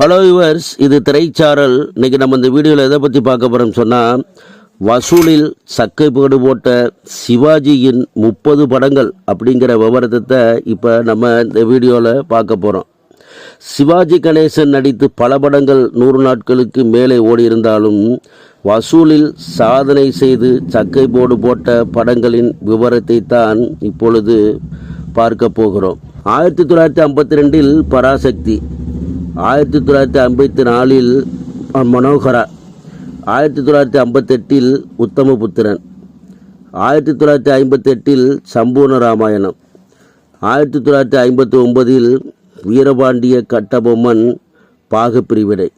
Hello yours இது திரைச்சாரல். இன்னைக்கு நம்ம இந்த வீடியோவில் எதை பற்றி பார்க்க போகிறோம்னு சொன்னால் வசூலில் சக்கை போடு போட்ட சிவாஜியின் முப்பது படங்கள் அப்படிங்கிற விவரத்தை இப்போ நம்ம இந்த வீடியோவில் பார்க்க போகிறோம் சிவாஜி கணேசன் நடித்து பல படங்கள் நூறு நாட்களுக்கு மேலே ஓடியிருந்தாலும் வசூலில் சாதனை செய்து சக்கை போடு போட்ட படங்களின் விவரத்தை தான் இப்பொழுது பார்க்க போகிறோம். ஆயிரத்தி தொள்ளாயிரத்தி ஐம்பத்தி ரெண்டில் பராசக்தி. ஆயிரத்தி தொள்ளாயிரத்தி ஐம்பத்தி நாலில் மனோகரா. ஆயிரத்தி தொள்ளாயிரத்தி ஐம்பத்தெட்டில் உத்தமபுத்திரன். ஆயிரத்தி தொள்ளாயிரத்தி ஐம்பத்தெட்டில் சம்பூர்ண ராமாயணம். ஆயிரத்தி தொள்ளாயிரத்தி ஐம்பத்தி ஒன்பதில் வீரபாண்டிய கட்டபொம்மன் பாகப்பிரிவினை.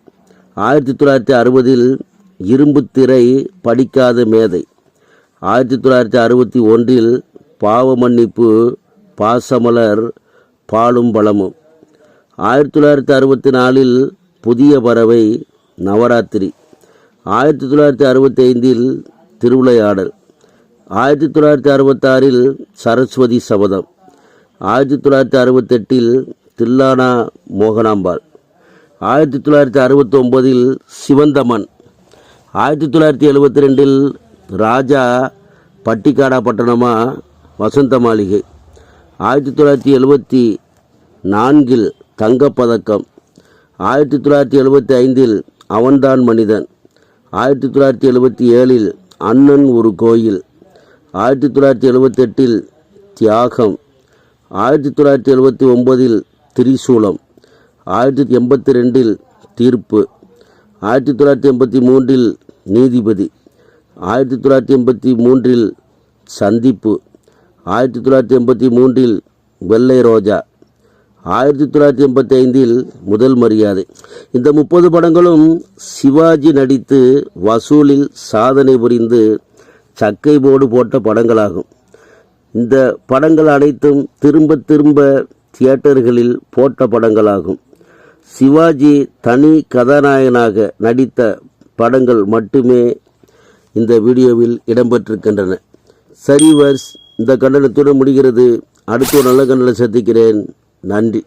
ஆயிரத்தி தொள்ளாயிரத்தி அறுபதில் இரும்புத்திரை படிக்காத மேதை. ஆயிரத்தி தொள்ளாயிரத்தி அறுபத்தி ஒன்றில் பாவமன்னிப்பு பாசமலர் பாலும் பலமும் ஆயிரத்தி தொள்ளாயிரத்தி அறுபத்தி நாலில் புதிய பறவை நவராத்திரி. ஆயிரத்தி தொள்ளாயிரத்தி அறுபத்தி ஐந்தில் திருவிளையாடல். ஆயிரத்தி தொள்ளாயிரத்தி அறுபத்தாறில் சரஸ்வதி சபதம். ஆயிரத்தி தொள்ளாயிரத்தி அறுபத்தெட்டில் தில்லானா மோகனாம்பாள். ஆயிரத்தி தொள்ளாயிரத்தி அறுபத்தி ஒன்பதில் சிவந்தமன். ஆயிரத்தி தொள்ளாயிரத்தி எழுபத்தி ரெண்டில் ராஜா பட்டிக்காடா பட்டணமா வசந்த மாளிகை ஆயிரத்தி தொள்ளாயிரத்தி எழுபத்தி நான்கில் தங்கப்பதக்கம். ஆயிரத்தி தொள்ளாயிரத்தி எழுபத்தி ஐந்தில் அவன்தான் மனிதன். ஆயிரத்தி தொள்ளாயிரத்தி எழுபத்தி ஏழில் அண்ணன் ஒரு கோயில். ஆயிரத்தி தொள்ளாயிரத்தி எழுபத்தெட்டில் தியாகம். ஆயிரத்தி தொள்ளாயிரத்தி எழுபத்தி ஒன்பதில் திரிசூலம். ஆயிரத்தி எண்பத்தி ரெண்டில் தீர்ப்பு. ஆயிரத்தி தொள்ளாயிரத்தி எண்பத்தி மூன்றில் நீதிபதி. ஆயிரத்தி தொள்ளாயிரத்தி எண்பத்தி மூன்றில் சந்திப்பு. ஆயிரத்தி தொள்ளாயிரத்தி எண்பத்தி மூன்றில் வெள்ளை ரோஜா. ஆயிரத்தி தொள்ளாயிரத்தி எண்பத்தி ஐந்தில் முதல் மரியாதை. இந்த முப்பது படங்களும் சிவாஜி நடித்து வசூலில் சாதனை புரிந்து சக்கை போடு போட்ட படங்களாகும். இந்த படங்கள் அனைத்தும் திரும்ப திரும்ப தியேட்டர்களில் போட்ட படங்களாகும். சிவாஜி தனி கதாநாயகனாக நடித்த படங்கள் மட்டுமே இந்த வீடியோவில் இடம்பெற்றிருக்கின்றன. சரி வர்ஸ் இந்த கண்டனத்துடன் முடிகிறது. அடுத்த ஒரு நல்ல கண்டனம் சந்திக்கிறேன். நன்றி